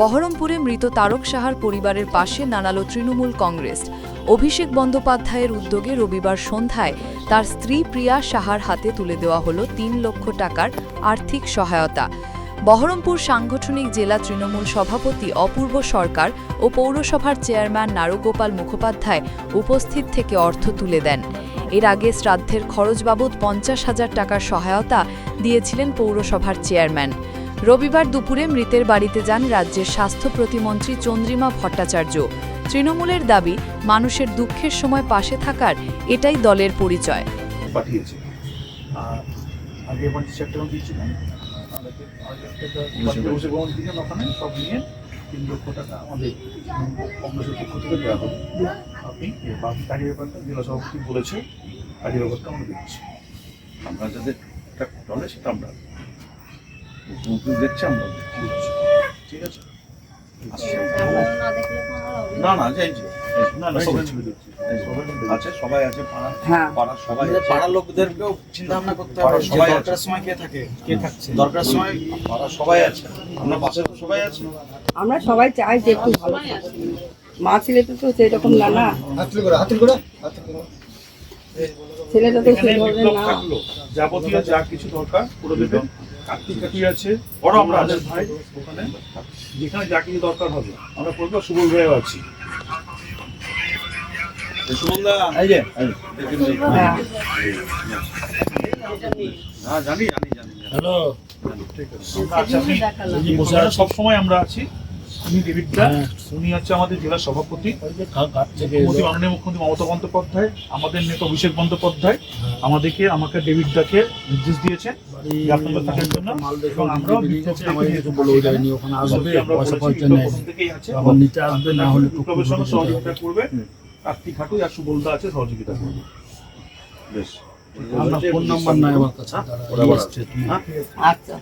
বহরমপুরে মৃত তারক সাহার পরিবারের পাশে নানালো তৃণমূল কংগ্রেস। অভিষেক বন্দ্যোপাধ্যায়ের উদ্যোগে রবিবার সন্ধ্যায় তার স্ত্রী প্রিয়া সাহার হাতে তুলে দেওয়া হলো তিন লক্ষ টাকার আর্থিক সহায়তা। বহরমপুর সাংগঠনিক জেলা তৃণমূল সভাপতি অপূর্ব সরকার ও পৌরসভার চেয়ারম্যান নারুগোপাল মুখোপাধ্যায় উপস্থিত থেকে অর্থ তুলে দেন। এর আগে শ্রাদ্ধের খরচ বাবদ পঞ্চাশ হাজার টাকার সহায়তা দিয়েছিলেন পৌরসভার চেয়ারম্যান। রবিবার দুপুরে মৃতের বাড়িতে যান রাজ্যের স্বাস্থ্য প্রতিমন্ত্রী চন্দ্রিমা ভট্টাচার্য। তৃণমূলের দাবি মানুষের দুঃখের সময় পাশে থাকার এটাই দলের পরিচয়। পাঠিয়েছে। আগে পঞ্চাশ হাজার দিয়েছিলাম আমাদেরকে দিলেন ওখানে সব নিয়ে তিন লক্ষ টাকা আমাদের কংগ্রেসের পক্ষ থেকে দেওয়া হবে। আপনি বাকি কাজের জেলা সভাপতি বলেছে কাজের আমরা আমরা যাদের চলে সেটা আমরা আমরা আছে সবাই পাড়া পাড়ার লোকদেরকেও চিন্তা ভাবনা করতে সবাই সময় কে থাকে কে থাকছে দরকারের সময় পাড়ার সবাই আছে আমরা সবাই চাই যে একটু ভালো মা ছেলেটা তো সেরকম না না। ছেলেটা তো সেই ধরনের না। যাবতীয় যা কিছু দরকার করে দেবেন কার্তিক আছে। বড় আমরা আদের ভাই ওখানে। যেখানে যা কিছু দরকার হবে। আমরা করব সুবল ভাইও আছি। সুমনদা এই যে এই যে, দেখুন এই। হ্যাঁ হ্যাঁ জানি জানি জানি জানি। হ্যালো। ঠিক আছে। আচ্ছা আপনি ওখানে সবসময় আমরা আছি। উনি ডেভিডদা উনি হচ্ছে আমাদের জেলা সভাপতি। মুখ্যমন্ত্রী মাননীয় মুখ্যমন্ত্রী মমতা বন্দ্যোপাধ্যায় আমাদের নেতা অভিষেক বন্দ্যোপাধ্যায় আমাদেরকে আমাকে ডেভিডদাকে নির্দেশ দিয়েছেন আপনাদের থাকার জন্য এবং আমরাও সহযোগিতা করবে কার্তিক হাটু আর সুবলদা আছে সহযোগিতা করবে বেশ। আপনার ফোন নাম্বার নাই আমার কাছে ওরা আবার আছে। এসছে, তুমি আচ্ছা।